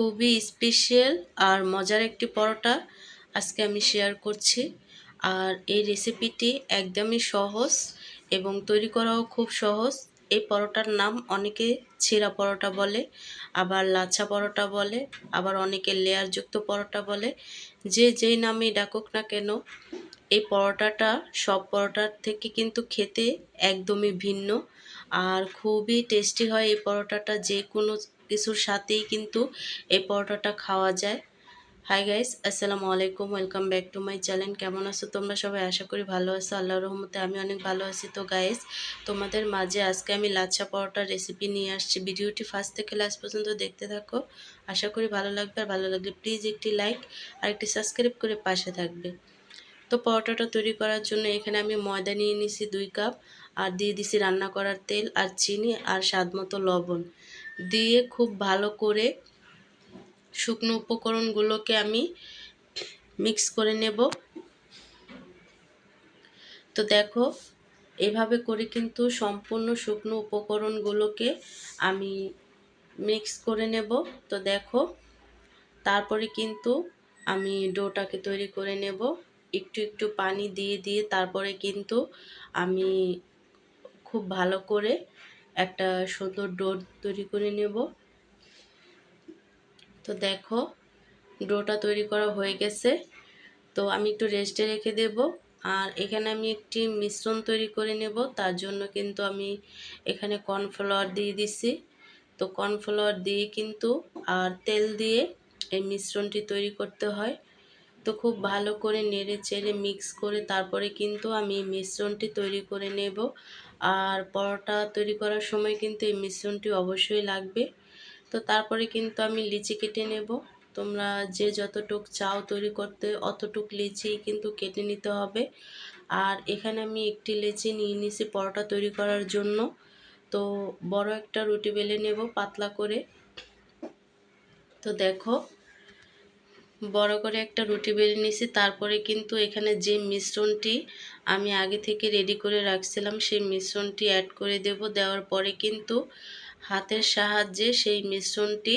খুবই স্পেশাল আর মজার একটি পরোটা আজকে আমি শেয়ার করছি। আর এই রেসিপিটি একদমই সহজ এবং তৈরি করাও খুব সহজ। এই পরোটার নাম অনেকে ছেঁড়া পরোটা বলে, আবার লাচ্ছা পরোটা বলে, আবার অনেকে লেয়ারযুক্ত পরোটা বলে। যে যেই নামে ডাকুক না কেন, এই পরোটাটা সব পরোটার থেকে কিন্তু খেতে একদমই ভিন্ন। আর খুবই টেস্টি হয় এই পরোটাটা যে কোনো কিছুর সাথেই কিন্তু এই পরোটাটা খাওয়া যায়। হাই গাইস আসসালামু আলাইকুম welcome back to my channel কেমন আছো তোমরা সবাই? আশা করি ভালো আছো, আল্লাহর রহমতে আমি অনেক ভালো আছি। তো গাইস তোমাদের মাঝে আজকে আমি লাচ্ছা পরোটার রেসিপি নিয়ে আসছি। ভিডিওটি ফার্স্ট থেকে লাস্ট পর্যন্ত দেখতে থাকো। আশা করি ভালো লাগবে, আর ভালো লাগলে প্লিজ একটি লাইক আর একটি সাবস্ক্রাইব করে পাশে থাকবে। তো পরোটাটা তৈরি করার জন্য এখানে আমি ময়দা নিয়ে নিছি দুই কাপ আর দিয়ে দিছি রান্না করার তেল, আর চিনি, আর স্বাদ মতো লবণ। দিয়ে খুব ভালো করে শুকনো উপকরণগুলোকে আমি মিক্স করে নেব। তো দেখো, এভাবে করে কিন্তু সম্পূর্ণ শুকনো উপকরণগুলোকে আমি মিক্স করে নেব। তো দেখো, তারপরে কিন্তু আমি ডোটাকে তৈরি করে নেব। একটু একটু পানি দিয়ে দিয়ে তারপরে কিন্তু আমি খুব ভালো করে একটা সুন্দর ডোর তৈরি করে নেব। তো দেখো, ডোটা তৈরি করা হয়ে গেছে। তো আমি একটু রেস্টে রেখে দেব। আর এখানে আমি একটি মিশ্রণ তৈরি করে নেব। তার জন্য কিন্তু আমি এখানে কর্নফ্লাওয়ার দিয়ে দিছি। তো কর্নফ্লাওয়ার দিয়ে কিন্তু আর তেল দিয়ে এই মিশ্রণটি তৈরি করতে হয়। তো খুব ভালো করে নেড়ে চেড়ে মিক্স করে তারপরে কিন্তু আমি মিশ্রণটি তৈরি করে নেব। আর পরোটা তৈরি করার সময় কিন্তু এই মিশ্রণটি অবশ্যই লাগবে। তো তারপরে কিন্তু আমি লিচি কেটে নেব। তোমরা যে যতটুক চাও তৈরি করতে অতটুক লিচি কিন্তু কেটে নিতে হবে। আর এখানে আমি একটি লিচি নিয়ে নিছি পরোটা তৈরি করার জন্য। তো বড় একটা রুটি বেলে নেব পাতলা করে। তো দেখো বড় করে একটা রুটি বেলে নিয়েছি তারপরে কিন্তু এখানে যে মিশ্রণটি আমি আগে থেকে রেডি করে রাখছিলাম, সেই মিশ্রণটি অ্যাড করে দেব। দেওয়ার পরে কিন্তু হাতের সাহায্যে সেই মিশ্রণটি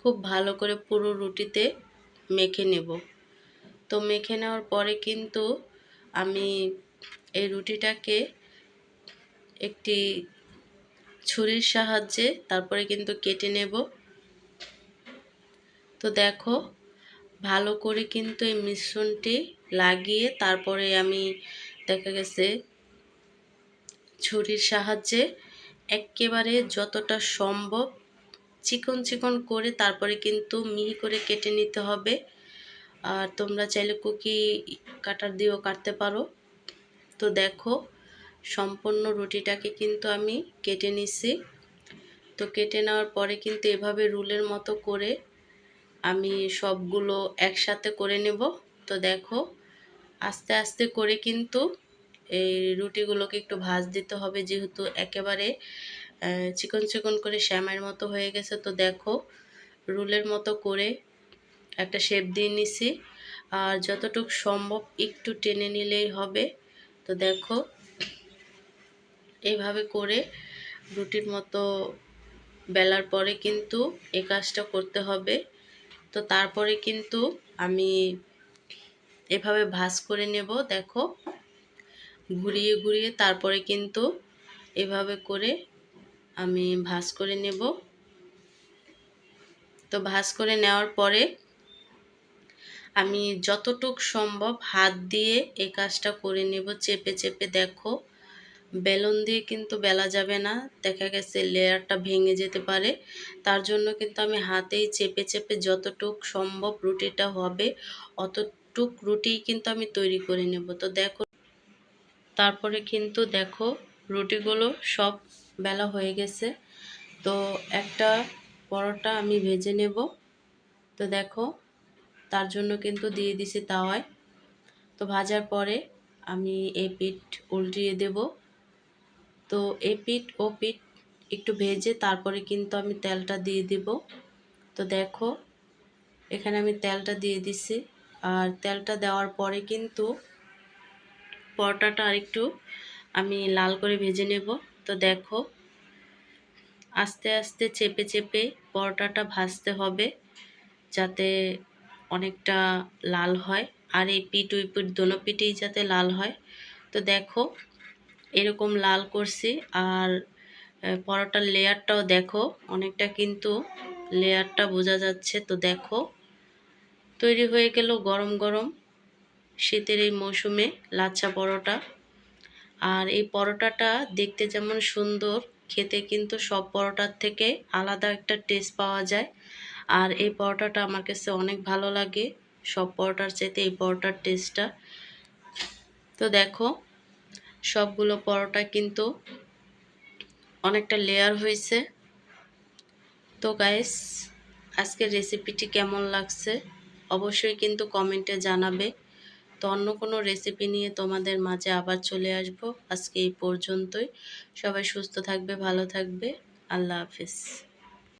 খুব ভালো করে পুরো রুটিতে মেখে নেব। তো মেখে নেওয়ার পরে কিন্তু আমি এই রুটিটাকে একটি ছুরির সাহায্যে তারপরে কিন্তু কেটে নেব। তো দেখো ভালো করে কিন্তু এই মিশ্রণটি লাগিয়ে তারপরে আমি দেখা গেছে ছুরির সাহায্যে একেবারে যতটা সম্ভব চিকন চিকন করে তারপরে কিন্তু মিহি করে কেটে নিতে হবে। আর তোমরা চাইলে কুকি কাটার দিয়েও কাটতে পারো। তো দেখো, সম্পূর্ণ রুটিটাকে কিন্তু আমি কেটে নিছি। তো কেটে নেওয়ার পরে কিন্তু এভাবে রুলের মতো করে আমি সবগুলো একসাথে করে নেব। তো দেখো, আস্তে আস্তে করে কিন্তু এই রুটিগুলোকে একটু ভাজ দিতে হবে, যেহেতু একেবারে চিকন চিকন করে শ্যামের মতো হয়ে গেছে। তো দেখো, রুলের মতো করে একটা শেপ দিয়ে নিছি। আর যতটুকু সম্ভব একটু টেনে নিলেই হবে। তো দেখো এইভাবে করে রুটির মতো বেলার পরে কিন্তু এই কাজটা করতে হবে। তো তারপরে কিন্তু আমি এভাবে ভাজ করে নেব, দেখো। ঘুরিয়ে ঘুরিয়ে তারপরে কিন্তু এভাবে করে আমি ভাজ করে নেব। তো ভাজ করে নেওয়ার পরে আমি যতটুক সম্ভব হাত দিয়ে এই কাজটা করে নেব, চেপে চেপে দেখো। বেলুন দিয়ে কিন্তু বেলা যাবে না। দেখা গেছে লেয়ারটা ভেঙে যেতে পারে। তার জন্য কিন্তু আমি হাতেই চেপে চেপে যতটুক সম্ভব রুটিটা হবে, অতটুক রুটি কিন্তু আমি তৈরি করে নেব। তো দেখো, তারপরে কিন্তু দেখো রুটিগুলো সব বেলা হয়ে গেছে। তো একটা পরোটা আমি ভেজে নেব। তো দেখো, তার জন্য কিন্তু দিয়ে দিছি তাওয়ায়। তো ভাজার পরে আমি এই পিঠ উল্টিয়ে দেব। তো এই পিঠ, ও পিঠ একটু ভেজে তারপরে কিন্তু আমি তেলটা দিয়ে দিব। তো দেখো, এখানে আমি তেলটা দিয়ে দিছি। আর তেলটা দেওয়ার পরে কিন্তু পরোটাটা আরেকটু আমি লাল করে ভেজে নেব। তো দেখো, আস্তে আস্তে চেপে চেপে পরোটাটা ভাজতে হবে যাতে অনেকটা লাল হয়। আর এই পিঠ, ওই পিঠ, দোনো পিঠেই যাতে লাল হয়। তো দেখো এরকম লাল করছি। আর পরোটার লেয়ারটাও দেখো, অনেকটা কিন্তু লেয়ারটা বোঝা যাচ্ছে। তো দেখো, তৈরি হয়ে গেল গরম গরম শীতের এই মৌসুমে লাচ্ছা পরোটা। আর এই পরোটাটা দেখতে যেমন সুন্দর, খেতে কিন্তু সব পরোটার থেকে আলাদা একটা টেস্ট পাওয়া যায়। আর এই পরোটাটা আমার কাছে অনেক ভালো লাগে, সব পরোটার চাইতে এই পরোটার টেস্টটা তো দেখো সবগুলো পরোটা কিন্তু অনেকটা লেয়ার হয়েছে। তো গাইস আজকের রেসিপিটি কেমন লাগছে? অবশ্যই কিন্তু কমেন্টে জানাবে। তো অন্য কোনো রেসিপি নিয়ে তোমাদের মাঝে আবার চলে আসব। আজকে এই পর্যন্তই। সবাই সুস্থ থাকবে, ভালো থাকবে। আল্লাহ হাফিজ।